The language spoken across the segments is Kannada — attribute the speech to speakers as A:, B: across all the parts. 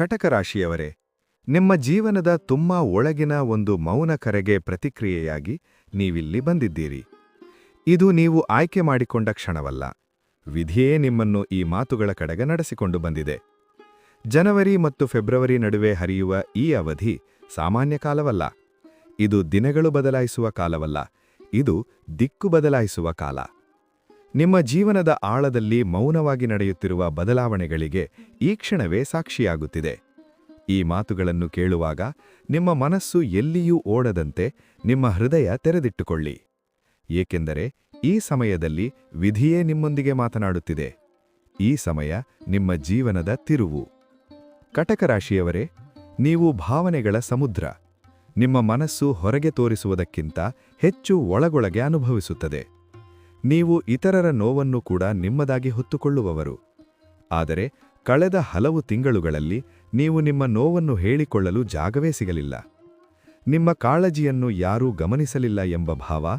A: ಕಟಕ ರಾಶಿಯವರೇ ನಿಮ್ಮ ಜೀವನದ ತುಂಬಾ ಒಳಗಿನ ಒಂದು ಮೌನ ಕರೆಗೆ ಪ್ರತಿಕ್ರಿಯೆಯಾಗಿ ನೀವಿಲ್ಲಿ ಬಂದಿದ್ದೀರಿ. ಇದು ನೀವು ಆಯ್ಕೆ ಮಾಡಿಕೊಂಡ ಕ್ಷಣವಲ್ಲ. ವಿಧಿಯೇ ನಿಮ್ಮನ್ನು ಈ ಮಾತುಗಳ ಕಡೆಗೆ ನಡೆಸಿಕೊಂಡು ಬಂದಿದೆ. ಜನವರಿ ಮತ್ತು ಫೆಬ್ರವರಿ ನಡುವೆ ಹರಿಯುವ ಈ ಅವಧಿ ಸಾಮಾನ್ಯ ಕಾಲವಲ್ಲ. ಇದು ದಿನಗಳು ಬದಲಾಯಿಸುವ ಕಾಲವಲ್ಲ. ಇದು ದಿಕ್ಕು ಬದಲಾಯಿಸುವ ಕಾಲ. ನಿಮ್ಮ ಜೀವನದ ಆಳದಲ್ಲಿ ಮೌನವಾಗಿ ನಡೆಯುತ್ತಿರುವ ಬದಲಾವಣೆಗಳಿಗೆ ಈ ಕ್ಷಣವೇ ಸಾಕ್ಷಿಯಾಗುತ್ತಿದೆ. ಈ ಮಾತುಗಳನ್ನು ಕೇಳುವಾಗ ನಿಮ್ಮ ಮನಸ್ಸು ಎಲ್ಲಿಯೂ ಓಡದಂತೆ ನಿಮ್ಮ ಹೃದಯ ತೆರೆದಿಟ್ಟುಕೊಳ್ಳಿ. ಏಕೆಂದರೆ ಈ ಸಮಯದಲ್ಲಿ ವಿಧಿಯೇ ನಿಮ್ಮೊಂದಿಗೆ ಮಾತನಾಡುತ್ತಿದೆ. ಈ ಸಮಯ ನಿಮ್ಮ ಜೀವನದ ತಿರುವು. ಕಟಕ ರಾಶಿಯವರೇ ನೀವು ಭಾವನೆಗಳ ಸಮುದ್ರ. ನಿಮ್ಮ ಮನಸ್ಸು ಹೊರಗೆ ತೋರಿಸುವುದಕ್ಕಿಂತ ಹೆಚ್ಚು ಒಳಗೊಳಗೆ ಅನುಭವಿಸುತ್ತದೆ. ನೀವು ಇತರರ ನೋವನ್ನು ಕೂಡ ನಿಮ್ಮದಾಗಿ ಹೊತ್ತುಕೊಳ್ಳುವವರು. ಆದರೆ ಕಳೆದ ಹಲವು ತಿಂಗಳುಗಳಲ್ಲಿ ನೀವು ನಿಮ್ಮ ನೋವನ್ನು ಹೇಳಿಕೊಳ್ಳಲು ಜಾಗವೇ ಸಿಗಲಿಲ್ಲ. ನಿಮ್ಮ ಕಾಳಜಿಯನ್ನು ಯಾರೂ ಗಮನಿಸಲಿಲ್ಲ ಎಂಬ ಭಾವ,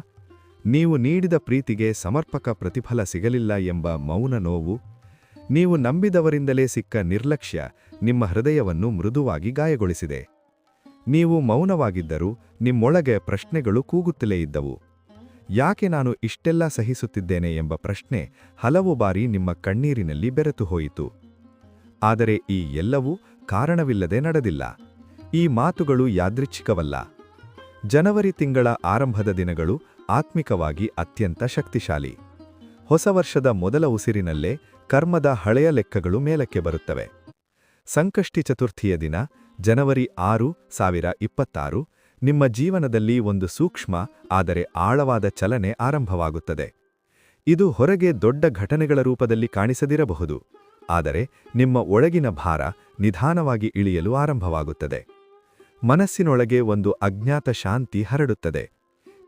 A: ನೀವು ನೀಡಿದ ಪ್ರೀತಿಗೆ ಸಮರ್ಪಕ ಪ್ರತಿಫಲ ಸಿಗಲಿಲ್ಲ ಎಂಬ ಮೌನ ನೋವು, ನೀವು ನಂಬಿದವರಿಂದಲೇ ಸಿಕ್ಕ ನಿರ್ಲಕ್ಷ್ಯ ನಿಮ್ಮ ಹೃದಯವನ್ನು ಮೃದುವಾಗಿ ಗಾಯಗೊಳಿಸಿದೆ. ನೀವು ಮೌನವಾಗಿದ್ದರೂ ನಿಮ್ಮೊಳಗೆ ಪ್ರಶ್ನೆಗಳು ಕೂಗುತ್ತಲೇ ಇದ್ದವು. ಯಾಕೆ ನಾನು ಇಷ್ಟೆಲ್ಲ ಸಹಿಸುತ್ತಿದ್ದೇನೆ ಎಂಬ ಪ್ರಶ್ನೆ ಹಲವು ಬಾರಿ ನಿಮ್ಮ ಕಣ್ಣೀರಿನಲ್ಲಿ ಬೆರೆತು ಹೋಯಿತು. ಆದರೆ ಈ ಎಲ್ಲವೂ ಕಾರಣವಿಲ್ಲದೆ ನಡೆದಿಲ್ಲ. ಈ ಮಾತುಗಳು ಯಾದೃಚ್ಛಿಕವಲ್ಲ. ಜನವರಿ ತಿಂಗಳ ಆರಂಭದ ದಿನಗಳು ಆತ್ಮಿಕವಾಗಿ ಅತ್ಯಂತ ಶಕ್ತಿಶಾಲಿ. ಹೊಸ ವರ್ಷದ ಮೊದಲ ಉಸಿರಿನಲ್ಲೇ ಕರ್ಮದ ಹಳೆಯ ಲೆಕ್ಕಗಳು ಮೇಲಕ್ಕೆ ಬರುತ್ತವೆ. ಸಂಕಷ್ಟಿ ಚತುರ್ಥಿಯ ದಿನ, ಜನವರಿ ಆರು ಸಾವಿರ ಇಪ್ಪತ್ತಾರು ನಿಮ್ಮ ಜೀವನದಲ್ಲಿ ಒಂದು ಸೂಕ್ಷ್ಮ, ಆದರೆ ಆಳವಾದ ಚಲನೆ ಆರಂಭವಾಗುತ್ತದೆ. ಇದು ಹೊರಗೆ ದೊಡ್ಡ ಘಟನೆಗಳ ರೂಪದಲ್ಲಿ ಕಾಣಿಸದಿರಬಹುದು, ಆದರೆ ನಿಮ್ಮ ಒಳಗಿನ ಭಾರ ನಿಧಾನವಾಗಿ ಇಳಿಯಲು ಆರಂಭವಾಗುತ್ತದೆ. ಮನಸ್ಸಿನೊಳಗೆ ಒಂದು ಅಜ್ಞಾತ ಶಾಂತಿ ಹರಡುತ್ತದೆ.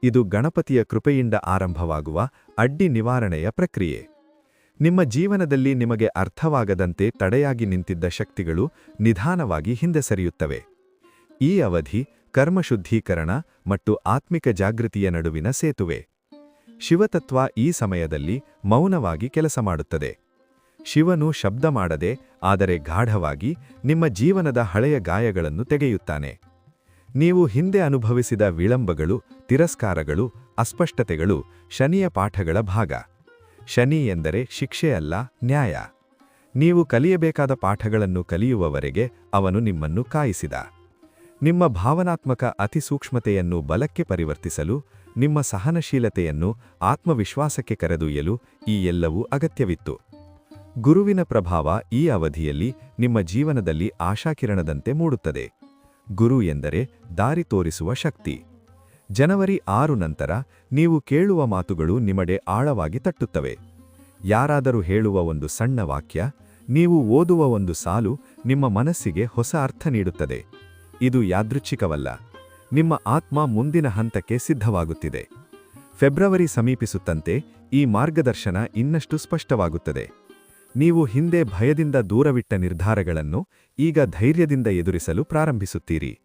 A: ಇದು ಗಣಪತಿಯ ಕೃಪೆಯಿಂದ ಆರಂಭವಾಗುವ ಅಡ್ಡಿ ನಿವಾರಣೆಯ ಪ್ರಕ್ರಿಯೆ. ನಿಮ್ಮ ಜೀವನದಲ್ಲಿ ನಿಮಗೆ ಅರ್ಥವಾಗದಂತೆ ತಡೆಯಾಗಿ ನಿಂತಿದ್ದ ಶಕ್ತಿಗಳು ನಿಧಾನವಾಗಿ ಹಿಂದೆ ಸರಿಯುತ್ತವೆ. ಈ ಅವಧಿ ಕರ್ಮಶುದ್ಧೀಕರಣ ಮತ್ತು ಆತ್ಮಿಕ ಜಾಗೃತಿಯ ನಡುವಿನ ಸೇತುವೆ. ಶಿವತತ್ವ ಈ ಸಮಯದಲ್ಲಿ ಮೌನವಾಗಿ ಕೆಲಸ ಮಾಡುತ್ತದೆ. ಶಿವನು ಶಬ್ದ ಮಾಡದೆ, ಆದರೆ ಗಾಢವಾಗಿ ನಿಮ್ಮ ಜೀವನದ ಹಳೆಯ ಗಾಯಗಳನ್ನು ತೆಗೆಯುತ್ತಾನೆ. ನೀವು ಹಿಂದೆ ಅನುಭವಿಸಿದ ವಿಳಂಬಗಳು, ತಿರಸ್ಕಾರಗಳು, ಅಸ್ಪಷ್ಟತೆಗಳು ಶನಿಯ ಪಾಠಗಳ ಭಾಗ. ಶನಿ ಎಂದರೆ ಶಿಕ್ಷೆಯಲ್ಲ ನ್ಯಾಯ. ನೀವು ಕಲಿಯಬೇಕಾದ ಪಾಠಗಳನ್ನು ಕಲಿಯುವವರೆಗೆ ಅವನು ನಿಮ್ಮನ್ನು ಕಾಯಿಸಿದ. ನಿಮ್ಮ ಭಾವನಾತ್ಮಕ ಅತಿಸೂಕ್ಷ್ಮತೆಯನ್ನು ಬಲಕ್ಕೆ ಪರಿವರ್ತಿಸಲು, ನಿಮ್ಮ ಸಹನಶೀಲತೆಯನ್ನು ಆತ್ಮವಿಶ್ವಾಸಕ್ಕೆ ಕರೆದೊಯ್ಯಲು ಈ ಎಲ್ಲವೂ ಅಗತ್ಯವಿತ್ತು. ಗುರುವಿನ ಪ್ರಭಾವ ಈ ಅವಧಿಯಲ್ಲಿ ನಿಮ್ಮ ಜೀವನದಲ್ಲಿ ಆಶಾಕಿರಣದಂತೆ ಮೂಡುತ್ತದೆ. ಗುರು ಎಂದರೆ ದಾರಿ ತೋರಿಸುವ ಶಕ್ತಿ. ಜನವರಿ ಆರು ನಂತರ ನೀವು ಕೇಳುವ ಮಾತುಗಳು ನಿಮಡೆ ಆಳವಾಗಿ ತಟ್ಟುತ್ತವೆ. ಯಾರಾದರೂ ಹೇಳುವ ಒಂದು ಸಣ್ಣ ವಾಕ್ಯ, ನೀವು ಓದುವ ಒಂದು ಸಾಲು ನಿಮ್ಮ ಮನಸ್ಸಿಗೆ ಹೊಸ ಅರ್ಥ ನೀಡುತ್ತದೆ. ಇದು ಯಾದೃಚ್ಛಿಕವಲ್ಲ. ನಿಮ್ಮ ಆತ್ಮ ಮುಂದಿನ ಹಂತಕ್ಕೆ ಸಿದ್ಧವಾಗುತ್ತಿದೆ. ಫೆಬ್ರವರಿ ಸಮೀಪಿಸುತ್ತಂತೆ ಈ ಮಾರ್ಗದರ್ಶನ ಇನ್ನಷ್ಟು ಸ್ಪಷ್ಟವಾಗುತ್ತದೆ. ನೀವು ಹಿಂದೆ ಭಯದಿಂದ ದೂರವಿಟ್ಟ ನಿರ್ಧಾರಗಳನ್ನು ಈಗ ಧೈರ್ಯದಿಂದ ಎದುರಿಸಲು ಪ್ರಾರಂಭಿಸುತ್ತೀರಿ.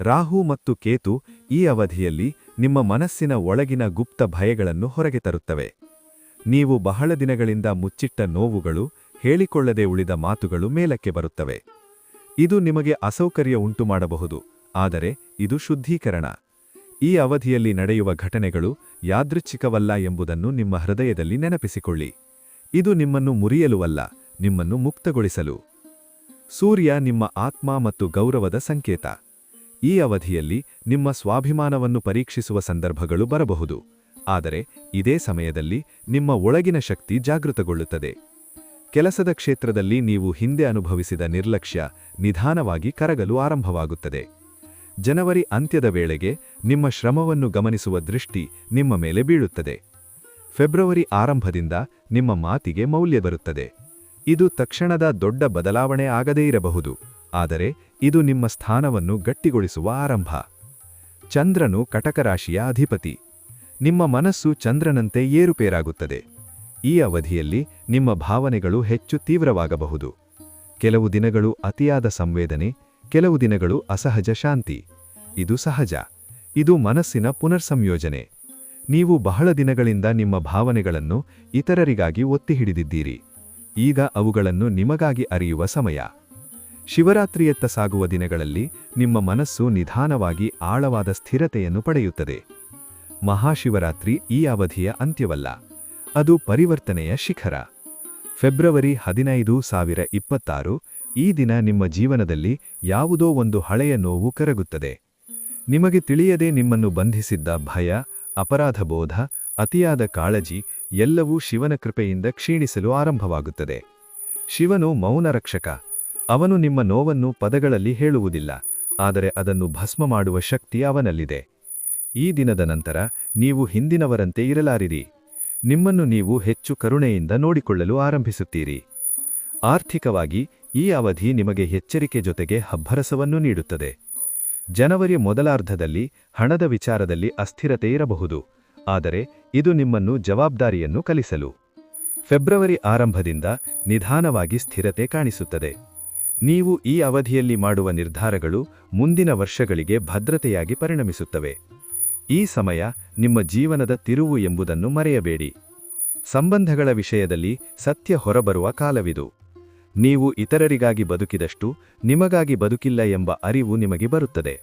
A: ರಾಹು ಮತ್ತು ಕೇತು ಈ ಅವಧಿಯಲ್ಲಿ ನಿಮ್ಮ ಮನಸ್ಸಿನ ಒಳಗಿನ ಗುಪ್ತ ಭಯಗಳನ್ನು ಹೊರಗೆ ತರುತ್ತವೆ. ನೀವು ಬಹಳ ದಿನಗಳಿಂದ ಮುಚ್ಚಿಟ್ಟ ನೋವುಗಳು, ಹೇಳಿಕೊಳ್ಳದೆ ಉಳಿದ ಮಾತುಗಳು ಮೇಲಕ್ಕೆ ಬರುತ್ತವೆ. ಇದು ನಿಮಗೆ ಅಸೌಕರ್ಯ ಉಂಟುಮಾಡಬಹುದು, ಆದರೆ ಇದು ಶುದ್ಧೀಕರಣ. ಈ ಅವಧಿಯಲ್ಲಿ ನಡೆಯುವ ಘಟನೆಗಳು ಯಾದೃಚ್ಛಿಕವಲ್ಲ ಎಂಬುದನ್ನು ನಿಮ್ಮ ಹೃದಯದಲ್ಲಿ ನೆನಪಿಸಿಕೊಳ್ಳಿ. ಇದು ನಿಮ್ಮನ್ನು ಮುರಿಯಲುವಲ್ಲ ನಿಮ್ಮನ್ನು ಮುಕ್ತಗೊಳಿಸಲು. ಸೂರ್ಯ ನಿಮ್ಮ ಆತ್ಮ ಮತ್ತು ಗೌರವದ ಸಂಕೇತ. ಈ ಅವಧಿಯಲ್ಲಿ ನಿಮ್ಮ ಸ್ವಾಭಿಮಾನವನ್ನು ಪರೀಕ್ಷಿಸುವ ಸಂದರ್ಭಗಳು ಬರಬಹುದು, ಆದರೆ ಇದೇ ಸಮಯದಲ್ಲಿ ನಿಮ್ಮ ಒಳಗಿನ ಶಕ್ತಿ ಜಾಗೃತಗೊಳ್ಳುತ್ತದೆ. ಕೆಲಸದ ಕ್ಷೇತ್ರದಲ್ಲಿ ನೀವು ಹಿಂದೆ ಅನುಭವಿಸಿದ ನಿರ್ಲಕ್ಷ್ಯ ನಿಧಾನವಾಗಿ ಕರಗಲು ಆರಂಭವಾಗುತ್ತದೆ. ಜನವರಿ ಅಂತ್ಯದ ವೇಳೆಗೆ ನಿಮ್ಮ ಶ್ರಮವನ್ನು ಗಮನಿಸುವ ದೃಷ್ಟಿ ನಿಮ್ಮ ಮೇಲೆ ಬೀಳುತ್ತದೆ. ಫೆಬ್ರವರಿ ಆರಂಭದಿಂದ ನಿಮ್ಮ ಮಾತಿಗೆ ಮೌಲ್ಯ ಬರುತ್ತದೆ. ಇದು ತಕ್ಷಣದ ದೊಡ್ಡ ಬದಲಾವಣೆ ಆಗದೇ ಇರಬಹುದು, ಆದರೆ ಇದು ನಿಮ್ಮ ಸ್ಥಾನವನ್ನು ಗಟ್ಟಿಗೊಳಿಸುವ ಆರಂಭ. ಚಂದ್ರನು ಕಟಕರಾಶಿಯ ಅಧಿಪತಿ. ನಿಮ್ಮ ಮನಸ್ಸು ಚಂದ್ರನಂತೆ ಏರುಪೇರಾಗುತ್ತದೆ. ಈ ಅವಧಿಯಲ್ಲಿ ನಿಮ್ಮ ಭಾವನೆಗಳು ಹೆಚ್ಚು ತೀವ್ರವಾಗಬಹುದು. ಕೆಲವು ದಿನಗಳು ಅತಿಯಾದ ಸಂವೇದನೆ, ಕೆಲವು ದಿನಗಳು ಅಸಹಜ ಶಾಂತಿ. ಇದು ಸಹಜ. ಇದು ಮನಸ್ಸಿನ ಪುನರ್ಸಂಯೋಜನೆ. ನೀವು ಬಹಳ ದಿನಗಳಿಂದ ನಿಮ್ಮ ಭಾವನೆಗಳನ್ನು ಇತರರಿಗಾಗಿ ಒತ್ತಿ ಹಿಡಿದಿದ್ದೀರಿ ಈಗ ಅವುಗಳನ್ನು ನಿಮಗಾಗಿ ಅರಿಯುವ ಸಮಯ. ಶಿವರಾತ್ರಿಯತ್ತ ಸಾಗುವ ದಿನಗಳಲ್ಲಿ ನಿಮ್ಮ ಮನಸ್ಸು ನಿಧಾನವಾಗಿ ಆಳವಾದ ಸ್ಥಿರತೆಯನ್ನು ಪಡೆಯುತ್ತದೆ. ಮಹಾಶಿವರಾತ್ರಿ ಈ ಅವಧಿಯ ಅಂತ್ಯವಲ್ಲ. ಅದು ಪರಿವರ್ತನೆಯ ಶಿಖರ. ಫೆಬ್ರವರಿ ಹದಿನೈದು ಸಾವಿರ ಇಪ್ಪತ್ತಾರು, ಈ ದಿನ ನಿಮ್ಮ ಜೀವನದಲ್ಲಿ ಯಾವುದೋ ಒಂದು ಹಳೆಯ ನೋವು ಕರಗುತ್ತದೆ. ನಿಮಗೆ ತಿಳಿಯದೆ ನಿಮ್ಮನ್ನು ಬಂಧಿಸಿದ್ದ ಭಯ, ಅಪರಾಧಬೋಧ, ಅತಿಯಾದ ಕಾಳಜಿ ಎಲ್ಲವೂ ಶಿವನ ಕೃಪೆಯಿಂದ ಕ್ಷೀಣಿಸಲು ಆರಂಭವಾಗುತ್ತದೆ. ಶಿವನು ಮೌನ ರಕ್ಷಕ. ಅವನು ನಿಮ್ಮ ನೋವನ್ನು ಪದಗಳಲ್ಲಿ ಹೇಳುವುದಿಲ್ಲ, ಆದರೆ ಅದನ್ನು ಭಸ್ಮ ಮಾಡುವ ಶಕ್ತಿ ಅವನಲ್ಲಿದೆ. ಈ ದಿನದ ನಂತರ ನೀವು ಹಿಂದಿನವರಂತೆ ಇರಲಾರಿರಿ. ನಿಮ್ಮನ್ನು ನೀವು ಹೆಚ್ಚು ಕರುಣೆಯಿಂದ ನೋಡಿಕೊಳ್ಳಲು ಆರಂಭಿಸುತ್ತೀರಿ. ಆರ್ಥಿಕವಾಗಿ, ಈ ಅವಧಿ ನಿಮಗೆ ಎಚ್ಚರಿಕೆ ಜೊತೆಗೆ ಹಬ್ಬರಸವನ್ನು ನೀಡುತ್ತದೆ. ಜನವರಿ ಮೊದಲಾರ್ಧದಲ್ಲಿ ಹಣದ ವಿಚಾರದಲ್ಲಿ ಅಸ್ಥಿರತೆ ಇರಬಹುದು, ಆದರೆ ಇದು ನಿಮ್ಮನ್ನು ಜವಾಬ್ದಾರಿಯನ್ನು ಕಲಿಸಲು. ಫೆಬ್ರವರಿ ಆರಂಭದಿಂದ ನಿಧಾನವಾಗಿ ಸ್ಥಿರತೆ ಕಾಣಿಸುತ್ತದೆ. ನೀವು ಈ ಅವಧಿಯಲ್ಲಿ ಮಾಡುವ ನಿರ್ಧಾರಗಳು ಮುಂದಿನ ವರ್ಷಗಳಿಗೆ ಭದ್ರತೆಯಾಗಿ ಪರಿಣಮಿಸುತ್ತವೆ. ಈ ಸಮಯ ನಿಮ್ಮ ಜೀವನದ ತಿರುವು ಎಂಬುದನ್ನು ಮರೆಯಬೇಡಿ. ಸಂಬಂಧಗಳ ವಿಷಯದಲ್ಲಿ ಸತ್ಯ ಹೊರಬರುವ ಕಾಲವಿದು. ನೀವು ಇತರರಿಗಾಗಿ ಬದುಕಿದಷ್ಟು ನಿಮಗಾಗಿ ಬದುಕಿಲ್ಲ ಎಂಬ ಅರಿವು ನಿಮಗೆ ಬರುತ್ತದೆ.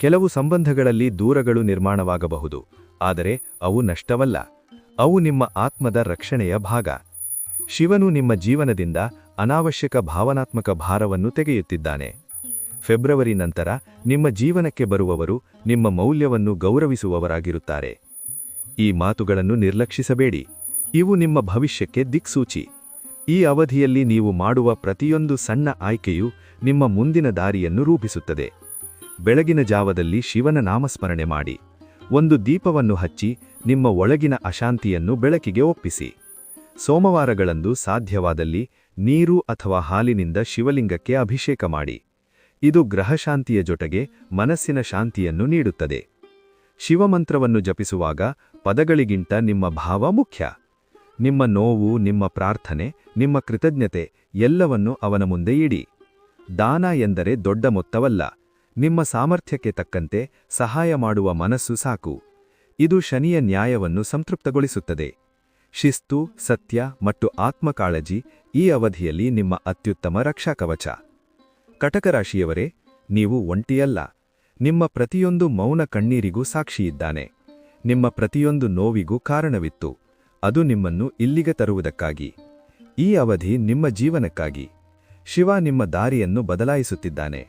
A: ಕೆಲವು ಸಂಬಂಧಗಳಲ್ಲಿ ದೂರಗಳು ನಿರ್ಮಾಣವಾಗಬಹುದು, ಆದರೆ ಅವು ನಷ್ಟವಲ್ಲ. ಅವು ನಿಮ್ಮ ಆತ್ಮದ ರಕ್ಷಣೆಯ ಭಾಗ. ಶಿವನು ನಿಮ್ಮ ಜೀವನದಿಂದ ಅನಾವಶ್ಯಕ ಭಾವನಾತ್ಮಕ ಭಾರವನ್ನು ತೆಗೆಯುತ್ತಿದ್ದಾನೆ. ಫೆಬ್ರವರಿ ನಂತರ ನಿಮ್ಮ ಜೀವನಕ್ಕೆ ಬರುವವರು ನಿಮ್ಮ ಮೌಲ್ಯವನ್ನು ಗೌರವಿಸುವವರಾಗಿರುತ್ತಾರೆ. ಈ ಮಾತುಗಳನ್ನು ನಿರ್ಲಕ್ಷಿಸಬೇಡಿ. ಇವು ನಿಮ್ಮ ಭವಿಷ್ಯಕ್ಕೆ ದಿಕ್ಸೂಚಿ. ಈ ಅವಧಿಯಲ್ಲಿ ನೀವು ಮಾಡುವ ಪ್ರತಿಯೊಂದು ಸಣ್ಣ ಆಯ್ಕೆಯು ನಿಮ್ಮ ಮುಂದಿನ ದಾರಿಯನ್ನು ರೂಪಿಸುತ್ತದೆ. ಬೆಳಗಿನ ಜಾವದಲ್ಲಿ ಶಿವನ ನಾಮಸ್ಮರಣೆ ಮಾಡಿ. ಒಂದು ದೀಪವನ್ನು ಹಚ್ಚಿ ನಿಮ್ಮ ಒಳಗಿನ ಅಶಾಂತಿಯನ್ನು ಬೆಳಕಿಗೆ ಒಪ್ಪಿಸಿ. ಸೋಮವಾರಗಳಂದು ಸಾಧ್ಯವಾದಲ್ಲಿ ನೀರು ಅಥವಾ ಹಾಲಿನಿಂದ ಶಿವಲಿಂಗಕ್ಕೆ ಅಭಿಷೇಕ ಮಾಡಿ. ಇದು ಗ್ರಹಶಾಂತಿಯ ಜೊತೆಗೆ ಮನಸ್ಸಿನ ಶಾಂತಿಯನ್ನು ನೀಡುತ್ತದೆ. ಶಿವಮಂತ್ರವನ್ನು ಜಪಿಸುವಾಗ ಪದಗಳಿಗಿಂತ ನಿಮ್ಮ ಭಾವ ಮುಖ್ಯ. ನಿಮ್ಮ ನೋವು, ನಿಮ್ಮ ಪ್ರಾರ್ಥನೆ, ನಿಮ್ಮ ಕೃತಜ್ಞತೆ ಎಲ್ಲವನ್ನೂ ಅವನ ಮುಂದೆ ಇಡಿ. ದಾನ ಎಂದರೆ ದೊಡ್ಡ ಮೊತ್ತವಲ್ಲ. ನಿಮ್ಮ ಸಾಮರ್ಥ್ಯಕ್ಕೆ ತಕ್ಕಂತೆ ಸಹಾಯ ಮಾಡುವ ಮನಸ್ಸು ಸಾಕು. ಇದು ಶನಿಯ ನ್ಯಾಯವನ್ನು ಸಂತೃಪ್ತಗೊಳಿಸುತ್ತದೆ. ಶಿಸ್ತು, ಸತ್ಯ ಮತ್ತು ಆತ್ಮಕಾಳಜಿ ಈ ಅವಧಿಯಲ್ಲಿ ನಿಮ್ಮ ಅತ್ಯುತ್ತಮ ರಕ್ಷಾಕವಚ. ಕಟಕರಾಶಿಯವರೇ, ನೀವು ಒಂಟಿಯಲ್ಲ. ನಿಮ್ಮ ಪ್ರತಿಯೊಂದು ಮೌನ ಕಣ್ಣೀರಿಗೂ ಸಾಕ್ಷಿಯಿದ್ದಾನೆ. ನಿಮ್ಮ ಪ್ರತಿಯೊಂದು ನೋವಿಗೂ ಕಾರಣವಿತ್ತು. ಅದು ನಿಮ್ಮನ್ನು ಇಲ್ಲಿಗೆ ತರುವುದಕ್ಕಾಗಿ. ಈ ಅವಧಿ ನಿಮ್ಮ ಜೀವನಕ್ಕಾಗಿ. ಶಿವ ನಿಮ್ಮ ದಾರಿಯನ್ನು ಬದಲಾಯಿಸುತ್ತಿದ್ದಾನೆ.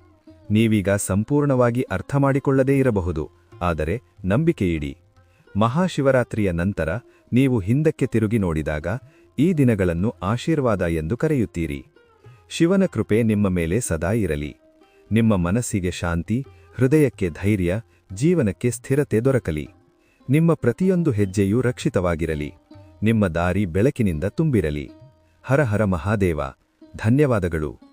A: ನೀವೀಗ ಸಂಪೂರ್ಣವಾಗಿ ಅರ್ಥ ಮಾಡಿಕೊಳ್ಳದೇ ಇರಬಹುದು. ಆದರೆ ನಂಬಿಕೆಯಿಡಿ. ಮಹಾಶಿವರಾತ್ರಿಯ ನಂತರ ನೀವು ಹಿಂದಕ್ಕೆ ತಿರುಗಿ ನೋಡಿದಾಗ ಈ ದಿನಗಳನ್ನು ಆಶೀರ್ವಾದ ಎಂದು ಕರೆಯುತ್ತೀರಿ. ಶಿವನ ಕೃಪೆ ನಿಮ್ಮ ಮೇಲೆ ಸದಾ ಇರಲಿ. ನಿಮ್ಮ ಮನಸ್ಸಿಗೆ ಶಾಂತಿ, ಹೃದಯಕ್ಕೆ ಧೈರ್ಯ, ಜೀವನಕ್ಕೆ ಸ್ಥಿರತೆ ದೊರಕಲಿ. ನಿಮ್ಮ ಪ್ರತಿಯೊಂದು ಹೆಜ್ಜೆಯೂ ರಕ್ಷಿತವಾಗಿರಲಿ. ನಿಮ್ಮ ದಾರಿ ಬೆಳಕಿನಿಂದ ತುಂಬಿರಲಿ. ಹರ ಹರ ಮಹಾದೇವ, ಧನ್ಯವಾದಗಳು.